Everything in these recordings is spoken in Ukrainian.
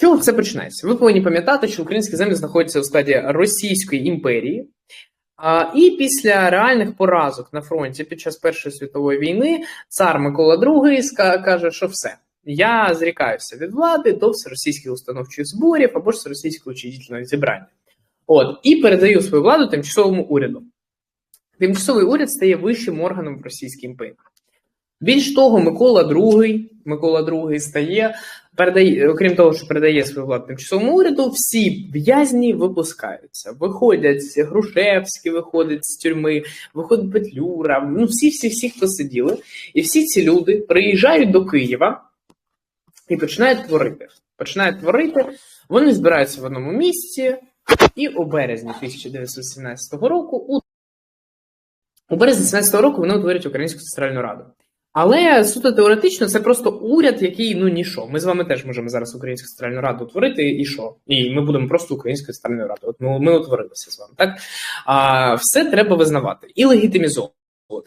чого все починається? Ви повинні пам'ятати, що українські землі знаходяться у складі Російської імперії. І після реальних поразок на фронті під час Першої світової війни цар Микола II каже, що все. Я зрікаюся від влади до всеросійських установчих зборів або ж всеросійського учредительного зібрання. От, і передаю свою владу тимчасовому уряду. Тимчасовий уряд стає вищим органом в Російській імперії. Більш того, Микола II, Микола II стає, передає, окрім того, що передає свою владу тимчасовому уряду, всі в'язні випускаються. Виходять Грушевський, виходить з тюрми, виходить Петлюра, ну всі-всі-всі, хто сиділи. І всі ці люди приїжджають до Києва і починають творити. Починають творити, вони збираються в одному місці, і у березні 1917 року, у, у березні 17 року вони утворюють Українську центральну раду. Але суто теоретично це просто уряд, який ну ніщо. Ми з вами теж можемо зараз Українську центральну раду утворити, і що? І ми будемо просто Українською центральною радою. От ми, ми утворилися з вами. Так а все треба визнавати і легітимізовувати.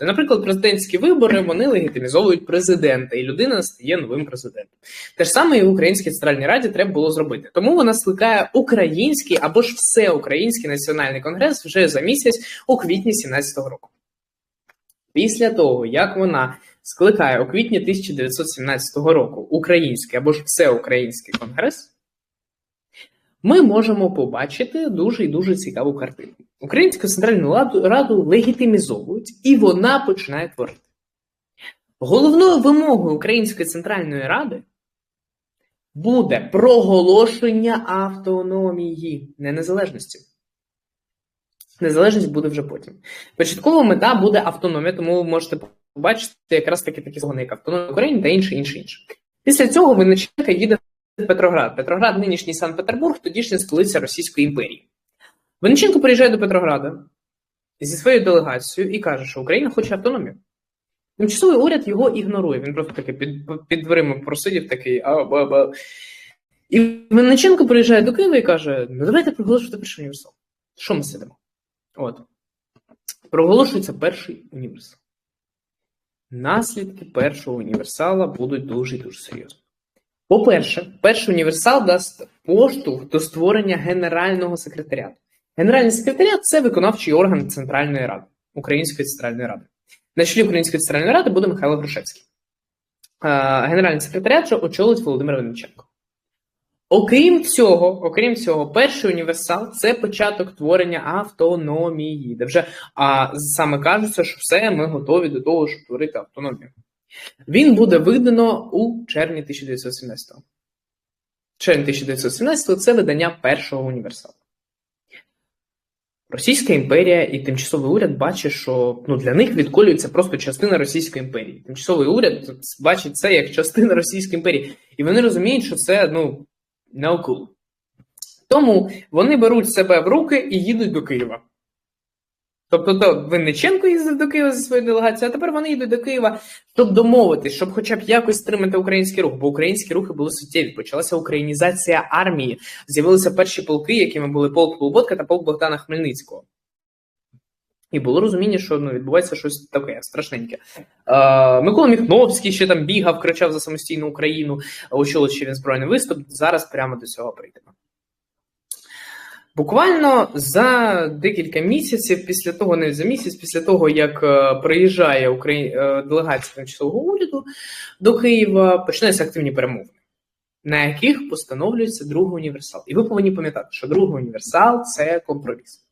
Наприклад, президентські вибори вони легітимізовують президента, і людина стає новим президентом. Те ж саме і в Українській центральній раді треба було зробити. Тому вона скликає український або ж всеукраїнський національний конгрес вже за місяць у квітні 17-го року. Після того, як вона скликає у квітні 1917 року український або ж всеукраїнський конгрес, ми можемо побачити дуже і дуже цікаву картину. Українську центральну раду, легітимізовують, і вона починає творити. Головною вимогою Української центральної ради буде проголошення автономії, не незалежності. Незалежність буде вже потім. Початкова мета буде автономія, тому ви можете побачити якраз таки такі слогани, як автономія України та інше, інше, інше. Після цього Винниченка їде в Петроград. Петроград, нинішній Санкт-Петербург, тодішня столиця Російської імперії. Винниченко приїжджає до Петрограда зі своєю делегацією і каже, що Україна хоче автономію. Тимчасовий уряд його ігнорує. Він просто таки під, під дверима просидів такий. а ба ба І Винниченко приїжджає до Києва і каже: ну давайте проголошувати перший універсал. Що ми сидимо? От. Проголошується перший універсал. Наслідки першого універсала будуть дуже дуже серйозні. По-перше, перший універсал дасть поштовх до створення Генерального секретаріату. Генеральний секретаріат це виконавчий орган Центральної Ради, Української центральної ради. На чолі Української центральної ради буде Михайло Грушевський. Генеральний секретаріат очолить Володимир Винниченко. Окрім цього, окрім цього, перший універсал це початок творення автономії, де вже а, саме кажеться, що все, ми готові до того, щоб творити автономію. Він буде видано у червні 1917-го. Червень 1917-го це видання першого універсалу. Російська імперія і тимчасовий уряд бачить, що ну, для них відколюється просто частина Російської імперії. Тимчасовий уряд бачить це як частина Російської імперії. І вони розуміють, що це ну, cool. Тому вони беруть себе в руки і їдуть до Києва. Тобто, то Винниченко їздив до Києва зі своєю делегацією, а тепер вони йдуть до Києва, щоб домовитись, щоб хоча б якось стримати український рух, бо українські рухи були суттєві. Почалася українізація армії. З'явилися перші полки, якими були полк Полботка та полк Богдана Хмельницького. І було розуміння, що ну, відбувається щось таке страшненьке. Е, Микола Міхновський ще там бігав, кричав за самостійну Україну, очолив ще він збройний виступ. Зараз прямо до цього прийдемо. Буквально за декілька місяців, після того, навіть за місяць, після того, як е, приїжджає Украї... е, делегація тимчасового уряду до Києва, починаються активні перемовини, на яких постановлюється другий універсал. І ви повинні пам'ятати, що другий універсал це компроміс.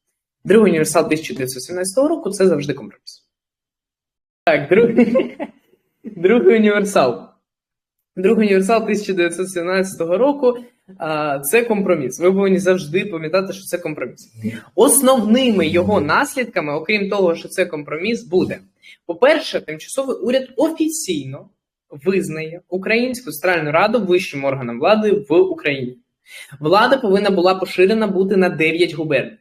Другий універсал 1917 року це завжди компроміс. Так, другий, другий універсал. Другий універсал 1917 року це компроміс. Ви повинні завжди пам'ятати, що це компроміс. Основними його наслідками, окрім того, що це компроміс, буде: по-перше, тимчасовий уряд офіційно визнає Українську центральну раду вищим органом влади в Україні. Влада повинна була поширена бути на 9 губерній.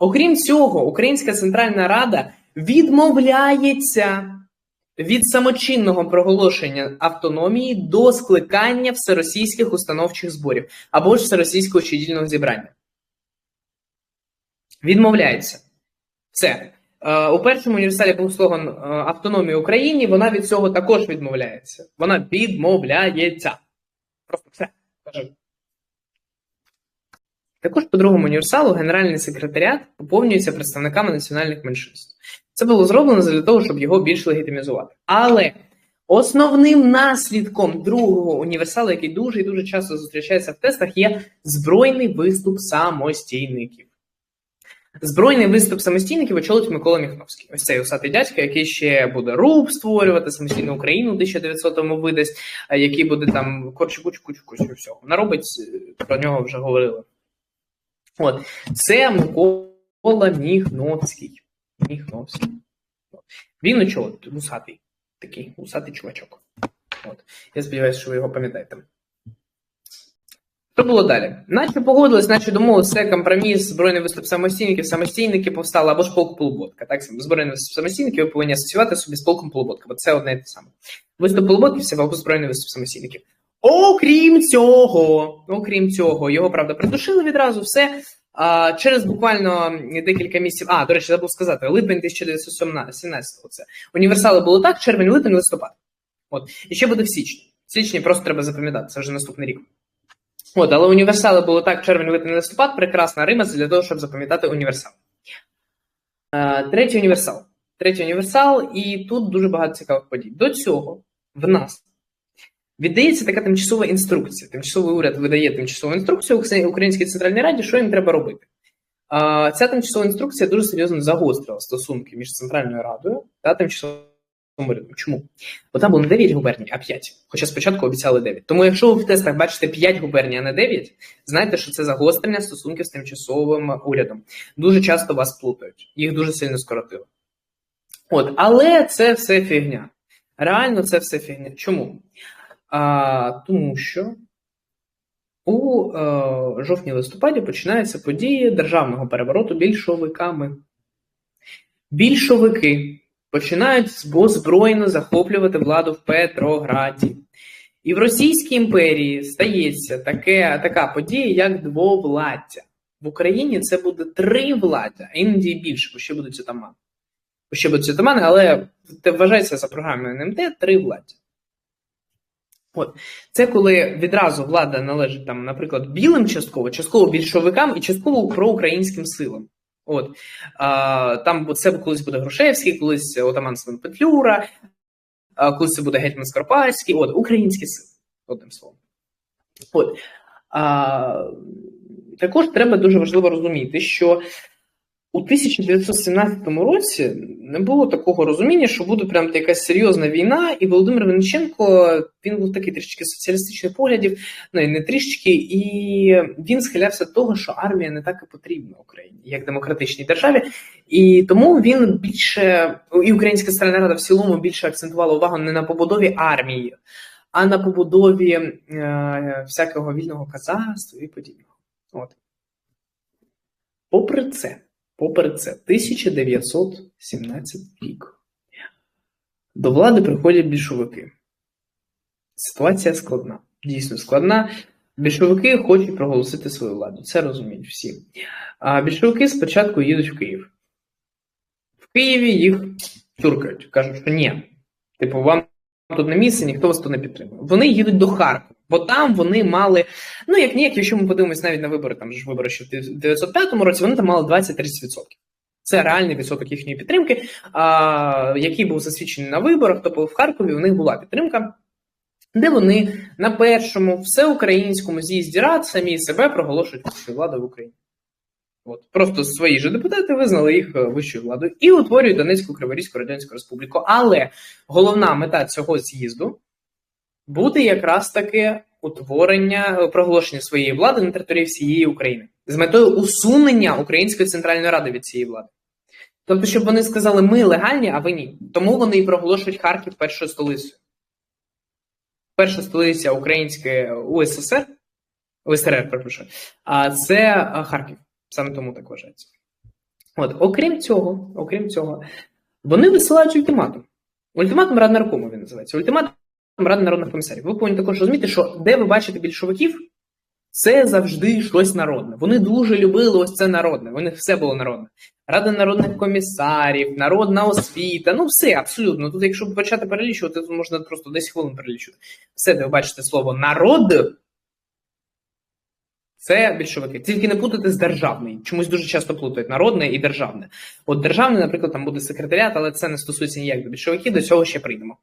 Окрім цього, Українська Центральна Рада відмовляється від самочинного проголошення автономії до скликання всеросійських установчих зборів або ж всеросійського щодільного зібрання. Відмовляється. Все. Е, У першому універсалі був слоган е, автономії Україні, вона від цього також відмовляється. Вона відмовляється. Просто все. Також по другому універсалу генеральний секретаріат поповнюється представниками національних меншинств. Це було зроблено для того, щоб його більш легітимізувати. Але основним наслідком другого універсалу, який дуже і дуже часто зустрічається в тестах, є збройний виступ самостійників. Збройний виступ самостійників очолить Микола Міхновський. Ось цей усатий дядька, який ще буде РУП створювати самостійну Україну у 1900-му видасть, який буде там корчу кучу кучу всього. Наробить е, про нього вже говорили. От це Микола Міхновський. Міхновський. Він очолить усатий, такий усатий чувачок. От. Я сподіваюся, що ви його пам'ятаєте. Що було далі? Наче погодились, наче домовилися, це компроміс, збройний виступ самостійників, самостійники повстали або ж полк Полуботка. Так, збройний виступ самостійників ви повинні асоціювати собі з полком Полуботка, бо це одне і те саме. Виступ Полуботки це або збройний виступ самостійників. Окрім цього, окрім цього, його правда придушили відразу все. А, через буквально декілька місяців. А, до речі, забув сказати, липень 1917 це. Універсали було так, червень, липень, листопад. От. І ще буде в січні. В січні просто треба запам'ятати, це вже наступний рік. От, але універсали було так, червень, липень, листопад, прекрасна римець для того, щоб запам'ятати універсал. Третій універсал. Третій універсал, і тут дуже багато цікавих подій. До цього в нас віддається така тимчасова інструкція. Тимчасовий уряд видає тимчасову інструкцію Українській Центральній Раді, що їм треба робити. Ця тимчасова інструкція дуже серйозно загострила стосунки між Центральною Радою та тимчасовим урядом. Чому? Бо там було не 9 губерній, а 5. Хоча спочатку обіцяли 9. Тому, якщо ви в тестах бачите 5 губерній, а не 9, знайте, що це загострення стосунків з тимчасовим урядом. Дуже часто вас плутають, їх дуже сильно скоротили. От, але це все фігня. Реально, це все фігня. Чому? А, Тому що у е, жовтні-листопаді починаються події державного перевороту більшовиками. Більшовики починають збройно захоплювати владу в Петрограді. І в Російській імперії стається таке, така подія, як двовладдя. В Україні це буде три владдя, а іноді більше, бо ще будуть отамани. Бо ще будуть отамани, але це вважається за програмою НМТ три владдя. От це коли відразу влада належить там, наприклад, білим частково, частково більшовикам і частково проукраїнським силам. От а, там це колись буде Грушевський, колись отаман Свин Петлюра, а, колись це буде Гетьман Скоропадський, от українські сили, одним словом. От а, також треба дуже важливо розуміти, що у 1917 році не було такого розуміння, що буде прям якась серйозна війна, і Володимир Вениченко він був такий трішки соціалістичних поглядів, ну і не трішки, і він схилявся до того, що армія не так і потрібна Україні, як демократичній державі, і тому він більше і Українська Центральна Рада в цілому більше акцентувала увагу не на побудові армії, а на побудові е, всякого вільного казацтва і подібного. От. Попри це. Попри це, 1917 рік. До влади приходять більшовики. Ситуація складна. Дійсно складна. Більшовики хочуть проголосити свою владу. Це розуміють всі. А більшовики спочатку їдуть в Київ. В Києві їх тюркають. Кажуть, що ні. Типу, вам тут не місце, ніхто вас тут не підтримує. Вони їдуть до Харкова. Бо там вони мали, ну як ніяк, якщо ми подивимось навіть на вибори, там ж вибори ще в 1905 році, вони там мали 20-30%. Це реальний відсоток їхньої підтримки, а, який був засвідчений на виборах, тобто в Харкові у них була підтримка, де вони на першому всеукраїнському з'їзді рад самі себе проголошують владою в Україні. От Просто свої ж депутати визнали їх е, вищою владою і утворюють Донецьку Криворізьку Радянську Республіку. Але головна мета цього з'їзду буде якраз таки утворення е, проголошення своєї влади на території всієї України з метою усунення Української центральної ради від цієї влади. Тобто, щоб вони сказали, ми легальні, а ви ні. Тому вони і проголошують Харків першою столицею. Перша столиця Української УССР, УСРР, перепрошую, а це е, Харків. Саме тому так вважається. От, окрім цього, окрім цього, вони висилають ультиматум. Ультиматум Раднаркому він називається. Ультиматум Ради народних комісарів. Ви повинні також розуміти, що де ви бачите більшовиків, це завжди щось народне. Вони дуже любили ось це народне. У них все було народне. Рада народних комісарів, народна освіта, ну все абсолютно. Тут, якщо почати перелічувати, то можна просто 10 хвилин перелічувати. Все, де ви бачите слово народ, Це більшовики. Тільки не плутати з державний. Чомусь дуже часто плутають народне і державне. От державне, наприклад, там буде секретаріат, але це не стосується ніяк до більшовиків, до цього ще прийдемо.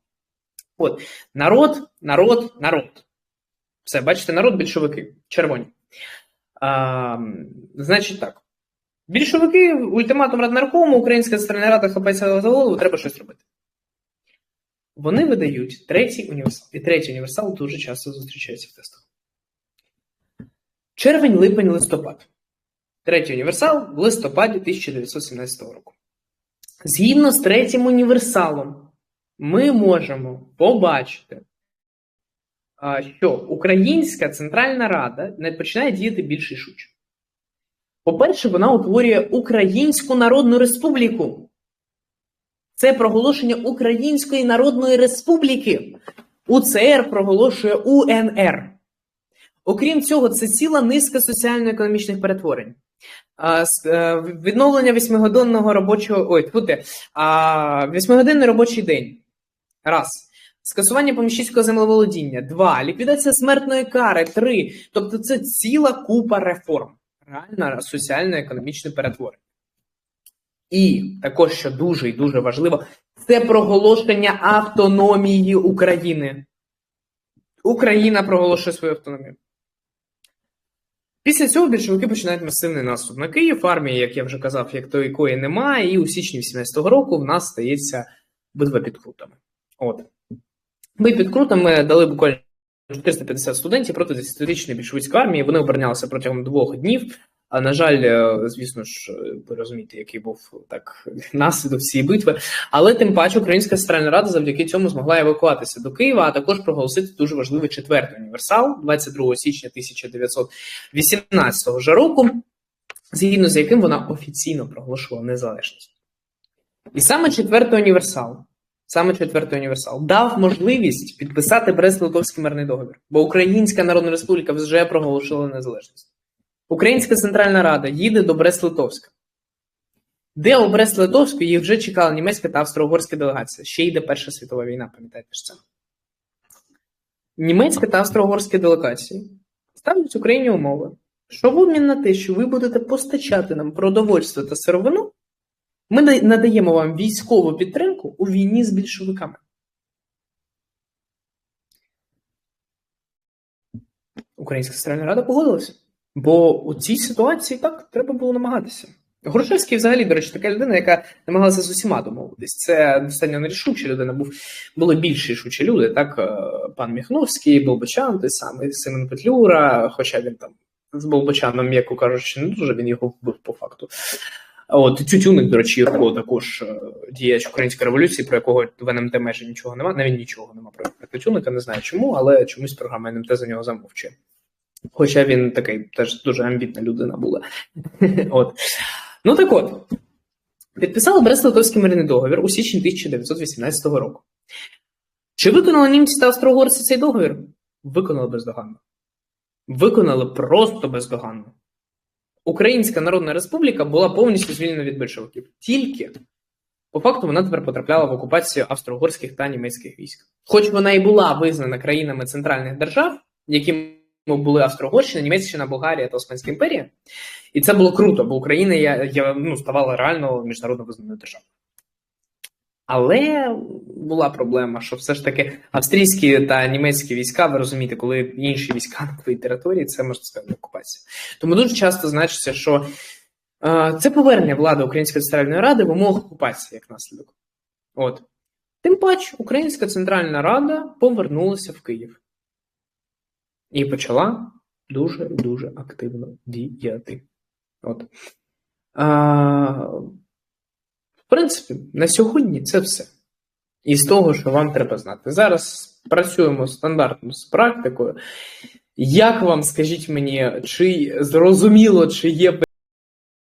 От народ, народ, народ. Все, бачите, народ більшовики, червоні. А, значить так. Більшовики, ультиматум Раднаркому, Українська Центральна Рада хапається за голову, треба щось робити. Вони видають третій універсал. І третій універсал дуже часто зустрічається в тестах. Червень, липень, листопад. Третій універсал в листопаді 1917 року. Згідно з третім універсалом, ми можемо побачити, що Українська Центральна Рада не починає діяти більш рішуче. По-перше, вона утворює Українську Народну Республіку. Це проголошення Української Народної Республіки. УЦР проголошує УНР. Окрім цього, це ціла низка соціально-економічних перетворень. Е, Відновлення восьмигодинного робочого. Ой, тьфу а, восьмигодинний робочий день. Раз. Скасування поміщицького землеволодіння. Два. Ліквідація смертної кари. Три. Тобто це ціла купа реформ. Реально соціально-економічне перетворення. І також, що дуже і дуже важливо, це проголошення автономії України. Україна проголошує свою автономію. Після цього більшовики починають масивний наступ на Київ. Армії, як я вже казав, як то якої немає, і у січні 18-го року в нас стається битва під крутами. От. Ми під крутами дали буквально 450 студентів проти 10-річної більшовицької армії. Вони оборонялися протягом двох днів. А на жаль, е, звісно ж, е, ви розумієте, який був так наслідок цієї битви. Але тим паче Українська Центральна Рада завдяки цьому змогла евакуватися до Києва, а також проголосити дуже важливий четвертий універсал 22 січня 1918 року, згідно з яким вона офіційно проголошувала незалежність. І саме четвертий універсал, саме четвертий універсал дав можливість підписати Брест-Литовський мирний договір, бо Українська Народна Республіка вже проголошувала незалежність. Українська Центральна Рада їде до Брест-Литовська. Де у Брест-Литовську їх вже чекала німецька та австро-угорська делегація. Ще йде Перша світова війна, пам'ятаєте ж це. Німецька та австро-угорська делегації ставлять Україні умови, що в обмін на те, що ви будете постачати нам продовольство та сировину, ми надаємо вам військову підтримку у війні з більшовиками. Українська Центральна Рада погодилася. Бо у цій ситуації так треба було намагатися. Грушевський, взагалі, до речі, така людина, яка намагалася з усіма домовитись. Це достатньо нерішуча людина. Був були більш рішучі люди. Так, е, пан Міхновський, Болбочан, той самий Симон Петлюра, хоча він там з Болбочаном, м'яко кажучи, не дуже він його вбив по факту. От Тютюник, до речі, його також е, діяч української революції, про якого в НМТ майже нічого немає, навіть нічого немає про Тютюника, не знаю чому, але чомусь програма НМТ за нього замовчує. Хоча він такий теж дуже амбітна людина була. от. Ну так от, підписали Брест-Литовський мирний договір у січні 1918 року. Чи виконали німці та австро-угорці цей договір? Виконали бездоганно. Виконали просто бездоганно. Українська Народна Республіка була повністю звільнена від більшовиків. Тільки по факту вона тепер потрапляла в окупацію австро-угорських та німецьких військ. Хоч вона і була визнана країнами центральних держав, якими були Австро-Угорщина, Німеччина, Болгарія та Османська імперія. І це було круто, бо Україна я, я, ну, ставала реально міжнародно визнаною державою. Але була проблема, що все ж таки австрійські та німецькі війська, ви розумієте, коли інші війська на твоїй території, це можна сказати окупація. Тому дуже часто значиться, що е, це повернення влади Української центральної ради в умовах окупації як наслідок. От. Тим паче, Українська Центральна Рада повернулася в Київ і почала дуже дуже активно діяти. От. А, в принципі, на сьогодні це все. І з того, що вам треба знати. Зараз працюємо стандартно з практикою. Як вам, скажіть мені, чи зрозуміло, чи є